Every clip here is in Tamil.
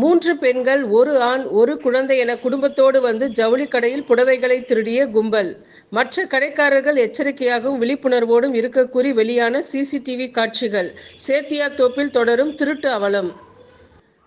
மூன்று பெண்கள் ஒரு ஆண் ஒரு குழந்தை என குடும்பத்தோடு வந்து ஜவுளி கடையில் புடவைகளை திருடிய கும்பல். மற்ற கடைக்காரர்கள் எச்சரிக்கையாகவும் விழிப்புணர்வோடும் இருக்க கூறி வெளியான சிசிடிவி காட்சிகள். சேத்தியா தோப்பில் தொடரும் திருட்டு அவலம்.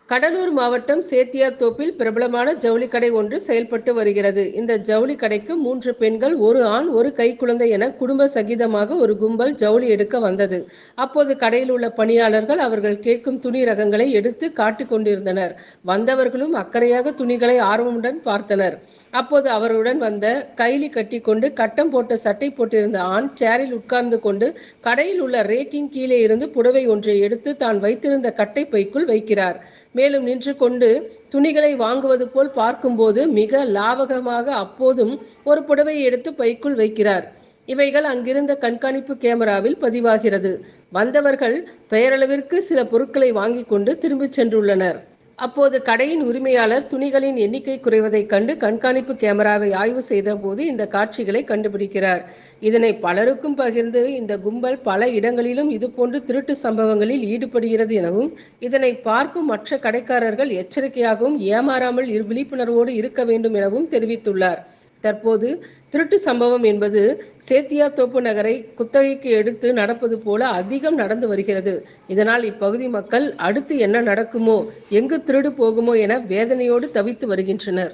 கடலூர் மாவட்டம் சேத்தியாத்தோப்பில் பிரபலமான ஜவுளி கடை ஒன்று செயல்பட்டு வருகிறது. இந்த ஜவுளி கடைக்கு மூன்று பெண்கள் ஒரு ஆண் ஒரு கைக்குழந்தை என குடும்ப சகிதமாக ஒரு கும்பல் ஜவுளி எடுக்க வந்தது. அப்போது கடையில் உள்ள பணியாளர்கள் அவர்கள் கேட்கும் துணி ரகங்களை எடுத்து காட்டிக் கொண்டிருந்தனர். வந்தவர்களும் அக்கறையாக துணிகளை ஆர்வமுடன் பார்த்தனர். அப்போது அவருடன் வந்த கைலி கட்டி கொண்டு கட்டம் போட்ட சட்டை போட்டிருந்த ஆண் சேரில் உட்கார்ந்து கொண்டு கடையில் உள்ள ரேக்கிங் கீழே இருந்து புடவை ஒன்றை எடுத்து தான் வைத்திருந்த கட்டை பைக்குள் வைக்கிறார். மேலும் நின்று கொண்டு துணிகளை வாங்குவது போல் பார்க்கும்போது மிக லாவகமாக அப்போதும் ஒரு புடவையை எடுத்து பைக்குள் வைக்கிறார். இவைகள் அங்கிருந்த கண்காணிப்பு கேமராவில் பதிவாகிறது. வந்தவர்கள் பெயரளவிற்கு சில பொருட்களை வாங்கி கொண்டு திரும்பிச் சென்றுள்ளனர். அப்போது கடையின் உரிமையாளர் துணிகளின் எண்ணிக்கை குறைவதைக் கண்டு கண்காணிப்பு கேமராவை ஆய்வு செய்த போது இந்த காட்சிகளை கண்டுபிடிக்கிறார். இதனை பலருக்கும் பகிர்ந்து இந்த கும்பல் பல இடங்களிலும் இதுபோன்று திருட்டு சம்பவங்களில் ஈடுபடுகிறது எனவும் இதனை பார்க்கும் மற்ற கடைக்காரர்கள் எச்சரிக்கையாகவும் ஏமாறாமல் விழிப்புணர்வோடு இருக்க வேண்டும் எனவும் தெரிவித்துள்ளார். தற்போது திருட்டு சம்பவம் என்பது சேத்தியாத்தோப்பு நகரை குத்தகைக்கு எடுத்து நடப்பது போல அதிகம் நடந்து வருகிறது. இதனால் இப்பகுதி மக்கள் அடுத்து என்ன நடக்குமோ எங்கு திருடு போகுமோ என வேதனையோடு தவித்து வருகின்றனர்.